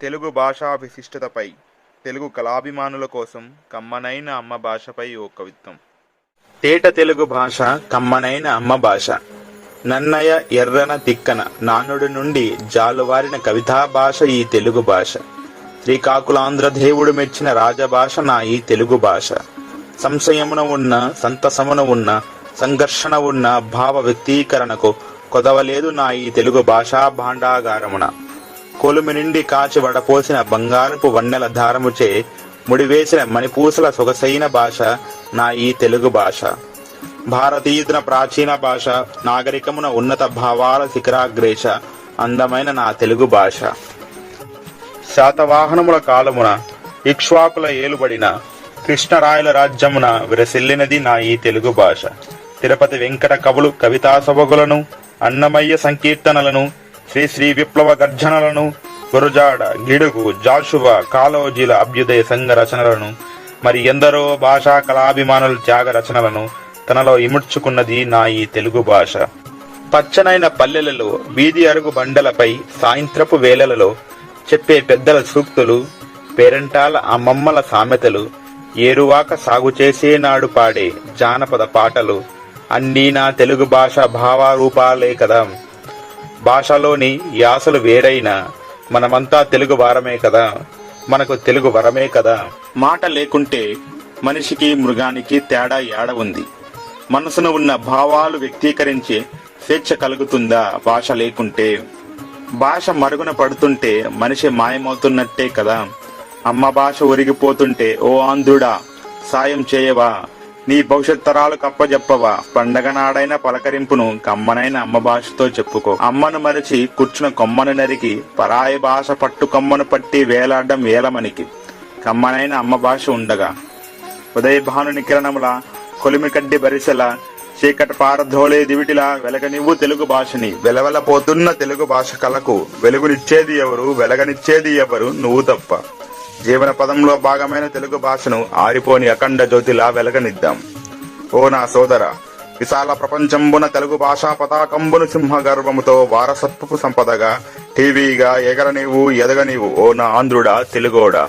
తెలుగు భాషా విశిష్టతపై తెలుగు కళాభిమానుల కోసం కమ్మనైన అమ్మ భాషపై ఓ కవిత్వం. తేట తెలుగు భాష కమ్మనైన అమ్మ భాష. నన్నయ ఎర్రన తిక్కన నానుడి నుండి జాలువారిన కవితా భాష ఈ తెలుగు భాష. శ్రీకాకుళాంధ్ర దేవుడు మెచ్చిన రాజభాష నా ఈ తెలుగు భాష. సంశయమున ఉన్న సంతసమున ఉన్న సంఘర్షణ ఉన్న భావ వ్యక్తీకరణకు కొదవలేదు నా ఈ తెలుగు భాషా భాండాగారమున. కొలుమి నుండి కాచి వడపోసిన బంగారపు వన్నెల దారముచే ముడివేసిన మణిపూసల సొగసైన భాష నా ఈ తెలుగు భాష. భారతీయున ప్రాచీన భాష నాగరికమున ఉన్నత భావాల శిఖరాగ్రేష అందమైన నా తెలుగు భాష. శాతవాహనముల కాలమున ఇక్ష్వాకుల ఏలుబడిన కృష్ణరాయల రాజ్యమున విరసిల్లినది నా ఈ తెలుగు భాష. తిరుపతి వెంకట కవులు కవితా సభగులను అన్నమయ్య సంకీర్తనలను శ్రీ శ్రీ విప్లవ గర్జనలను గురుజాడ గిడుగు జాషువ కాలోజీల అభ్యుదయ సంఘ రచనలను మరి ఎందరో భాషా కళాభిమానుల త్యాగ రచనలను తనలో ఇముడ్చుకున్నది నా ఈ తెలుగు భాష. పచ్చనైన పల్లెలలో వీధి అరుగు బండలపై సాయంత్రపు వేళలలో చెప్పే పెద్దల సూక్తులు పేరంటాల అమ్మమ్మల సామెతలు ఏరువాక సాగు చేసే నాడు పాడే జానపద పాటలు అన్నీ నా తెలుగు భాష భావారూపాలే కదా. భాషలోని యాసలు వేరైనా మనమంతా తెలుగు వారమే కదా. మనకు తెలుగు వరమే కదా. మాట లేకుంటే మనిషికి మృగానికి తేడా ఏడ ఉంది? మనసును ఉన్న భావాలు వ్యక్తీకరించే స్వేచ్ఛ కలుగుతుందా భాష లేకుంటే? భాష మరుగున పడుతుంటే మనిషి మాయమవుతున్నట్టే కదా. అమ్మ భాష ఒరిగిపోతుంటే ఓ ఆంధ్రుడా సాయం చేయవా? నీ భవిష్యత్ తరాలకు అప్పజెప్పవా పండగ నాడైన పలకరింపును కమ్మనైన అమ్మ భాషతో చెప్పుకో. అమ్మను మరిచి కూర్చున్న కొమ్మను నరికి పరాయి భాష పట్టు కొమ్మను పట్టి వేలాడడం వేలమనికి. కమ్మనైన అమ్మ భాష ఉండగా. ఉదయభాను కిరణముల కొలిమి కడ్డి బరిసెల చీకటి పారధోలే దివిటిలా వెలగనివ్వు తెలుగు భాషని. వెలవెలపోతున్న తెలుగు భాష కళకు వెలుగునిచ్చేది ఎవరు? వెలగనిచ్చేది ఎవరు? నువ్వు తప్ప. జీవన పదంలో భాగమైన తెలుగు భాషను ఆరిపోని అఖండ జ్యోతిలా వెలగనిద్దాం. ఓ నా సోదర విశాల ప్రపంచంబున తెలుగు భాషా పతాకంబును సింహ గర్వముతో వారసత్వపు సంపదగా టీవీగా ఎగరనివు ఎదగనివు ఓ నా ఆంధ్రుడా తెలుగోడా.